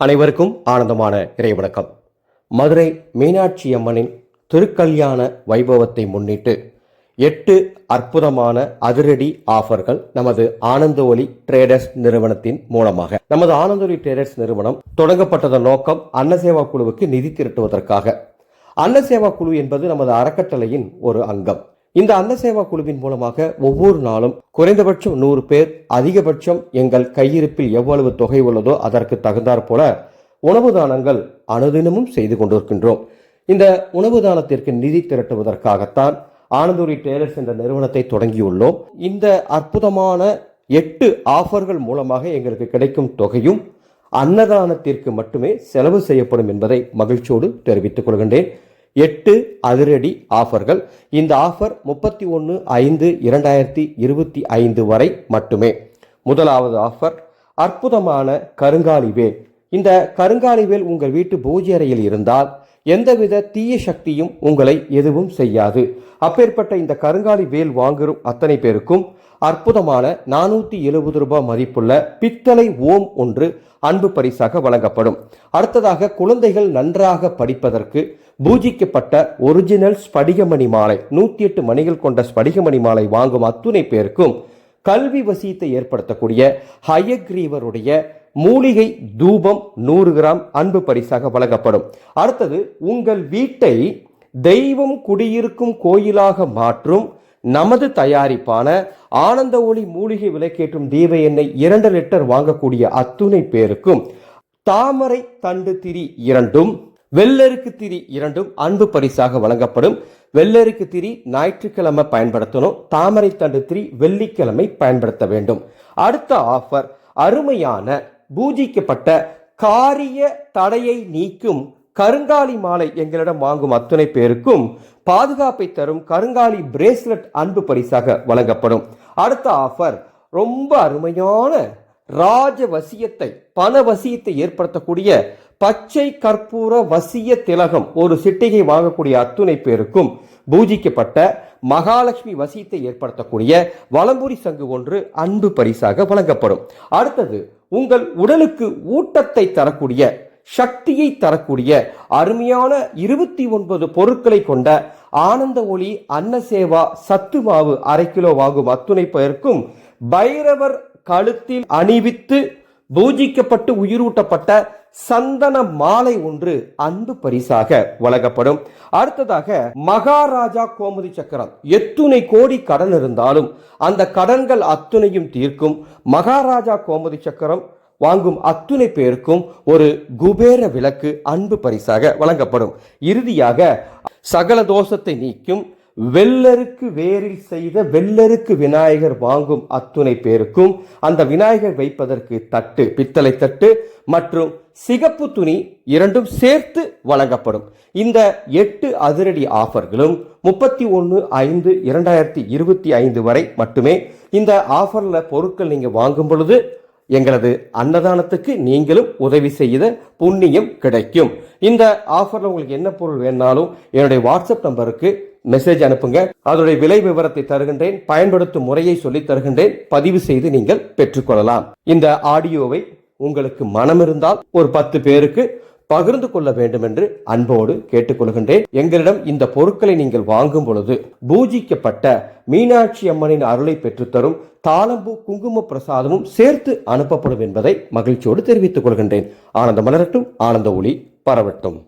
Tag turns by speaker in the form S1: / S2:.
S1: அனைவருக்கும் ஆனந்தமான இறைவணக்கம். மதுரை மீனாட்சி அம்மனின் திருக்கல்யாண வைபவத்தை முன்னிட்டு எட்டு அற்புதமான அதிரடி ஆஃபர்கள் நமது ஆனந்த ஒலி ட்ரேடர்ஸ் நிறுவனத்தின் மூலமாக. நமது ஆனந்த ஒலி ட்ரேடர்ஸ் நிறுவனம் தொடங்கப்பட்டதன் நோக்கம் அன்னசேவா குழுவுக்கு நிதி திரட்டுவதற்காக. அன்னசேவா குழு என்பது நமது அறக்கட்டளையின் ஒரு அங்கம். இந்த அன்ன சேவா குழுவின் மூலமாக ஒவ்வொரு நாளும் குறைந்தபட்சம் நூறு பேர் அதிகபட்சம் எங்கள் கையிருப்பில் எவ்வளவு தொகை உள்ளதோ அதற்கு தகுந்தாற் போல உணவு தானங்கள் அனுதினமும் செய்து கொண்டிருக்கின்றோம். இந்த உணவு தானத்திற்கு நிதி திரட்டுவதற்காகத்தான் ஆனந்தூரி டேலர்ஸ் என்ற நிறுவனத்தை தொடங்கியுள்ளோம். இந்த அற்புதமான எட்டு ஆஃபர்கள் மூலமாக எங்களுக்கு கிடைக்கும் தொகையும் அன்னதானத்திற்கு மட்டுமே செலவு செய்யப்படும் என்பதை மகிழ்ச்சியோடு தெரிவித்துக் கொள்கின்றேன். எட்டு அதிரடி ஆஃபர்கள். இந்த ஆஃபர் முப்பத்தி ஒன்று ஐந்து இரண்டாயிரத்தி இருபத்தி ஐந்து வரை மட்டுமே. முதலாவது ஆஃபர் அற்புதமான கருங்காலி வேல். இந்த கருங்காலி வேல் உங்கள் வீட்டு பூஜை அறையில் இருந்தால் எந்தவித தீய சக்தியும் உங்களை எதுவும் செய்யாது. அப்பேற்பட்ட இந்த கருங்காலி வேல் வாங்குறும் அத்தனை பேருக்கும் அற்புதமான நானூற்றி எழுபது ரூபாய் மதிப்புள்ள பித்தளை ஓம் ஒன்று அன்பு பரிசாக வழங்கப்படும். அடுத்ததாக குழந்தைகள் நன்றாக படிப்பதற்கு பூஜிக்கப்பட்ட ஒரிஜினல் ஸ்படிகமணி மாலை நூற்றி எட்டு மணிகள் கொண்ட ஸ்படிகமணி மாலை வாங்கும் அத்துணை பேருக்கும் கல்வி வசியத்தை ஏற்படுத்தக்கூடிய ஹயக்ரீவருடைய மூலிகை தூபம் நூறு கிராம் அன்பு பரிசாக வழங்கப்படும். அடுத்தது உங்கள் வீட்டை தெய்வம் குடியிருக்கும் கோயிலாக மாற்றும் நமது தயாரிப்பான ஆனந்த ஒளி மூலிகை விலைக்கேற்றும் தீப எண்ணெய் இரண்டு லிட்டர் வாங்கக்கூடிய அத்துணை பேருக்கும் தாமரை தண்டு திரி இரண்டும் வெள்ளருக்கு திரி இரண்டும் அன்பு பரிசாக வழங்கப்படும். வெள்ளருக்கு திரி ஞாயிற்றுக்கிழமை பயன்படுத்தணும். தாமரை தண்டு திரி வெள்ளிக்கிழமை பயன்படுத்த வேண்டும். அடுத்த ஆஃபர் அருமையான பூஜிக்கப்பட்ட காரிய தடையை நீக்கும் கருங்காலி மாலை எங்களிடம் வாங்கும் அத்தனை பேருக்கும் பாதுகாப்பை தரும் கருங்காலி பிரேஸ்லெட் அன்பு பரிசாக வழங்கப்படும். அடுத்த ஆஃபர் ரொம்ப அருமையான ராஜ வசியத்தை பண வசியத்தை ஏற்படுத்தக்கூடிய பச்சை கற்பூர வசிய திலகம் ஒரு சிட்டிகை வாங்கக்கூடிய அத்துணை பேருக்கும் பூஜிக்கப்பட்ட மகாலட்சுமி வசியத்தை ஏற்படுத்தக்கூடிய வலம்புரி சங்கு ஒன்று அன்பு பரிசாக வழங்கப்படும். அடுத்தது உங்கள் உடலுக்கு ஊட்டத்தை தரக்கூடிய சக்தியை தரக்கூடிய அருமையான இருபத்தி ஒன்பது பொருட்களை கொண்ட ஆனந்த ஒளி அன்னசேவா சத்து மாவு அரை கிலோ வாங்கும் அத்துணை பெயருக்கும் பைரவர் கழுத்தில் அணிவித்து பூஜிக்கப்பட்டு உயிரூட்டப்பட்ட சந்தன மாலை ஒன்று அன்பு பரிசாக வழங்கப்படும். அடுத்ததாக மகாராஜா கோமதி சக்கரம். எத்துணை கோடி கடன் இருந்தாலும் அந்த கடன்கள் அத்துணையும் தீர்க்கும். மகாராஜா கோமதி சக்கரம் வாங்கும் அத்துணை பேருக்கும் ஒரு குபேர விளக்கு அன்பு பரிசாக வழங்கப்படும். இறுதியாக சகல தோஷத்தை நீக்கும். வெள்ளருக்கு வேரில் செய்த வெள்ளருக்கு விநாயகர் வாங்கும் அத்துணை பேருக்கும் அந்த விநாயகர் வைப்பதற்கு தட்டு பித்தளை தட்டு மற்றும் சிகப்பு துணி இரண்டும் சேர்த்து வழங்கப்படும். இந்த எட்டு அதிரடி ஆஃபர்களும் முப்பத்தி ஒன்று ஐந்து இரண்டாயிரத்தி இருபத்தி ஐந்து வரை மட்டுமே இந்த ஆஃபரில் பொருட்கள் நீங்கள் வாங்கும் பொழுது எங்களது அன்னதானத்துக்கு நீங்களும் உதவி செய்த புண்ணியம் கிடைக்கும். இந்த ஆஃபரில் உங்களுக்கு என்ன பொருள் வேணாலும் என்னுடைய வாட்ஸ்அப் நம்பருக்கு மெசேஜ் அனுப்புங்க. அதனுடைய விலை விவரத்தை தருகின்றேன். பயன்படுத்தும் முறையை சொல்லி தருகின்றேன். பதிவு செய்து நீங்கள் பெற்றுக்கொள்ளலாம். இந்த ஆடியோவை உங்களுக்கு மனம் இருந்தால் ஒரு பத்து பேருக்கு பகிர்ந்து கொள்ள வேண்டும் என்று அன்போடு கேட்டுக்கொள்கின்றேன். எங்களிடம் இந்த பொருட்களை நீங்கள் வாங்கும் பொழுது பூஜிக்கப்பட்ட மீனாட்சி அம்மனின் அருளை பெற்றுத்தரும் தாளம்பூ குங்கும பிரசாதமும் சேர்த்து அனுப்பப்படும் என்பதை மகிழ்ச்சியோடு தெரிவித்துக் கொள்கின்றேன். ஆனந்த மலரட்டும் ஆனந்த ஒளி பரவட்டும்.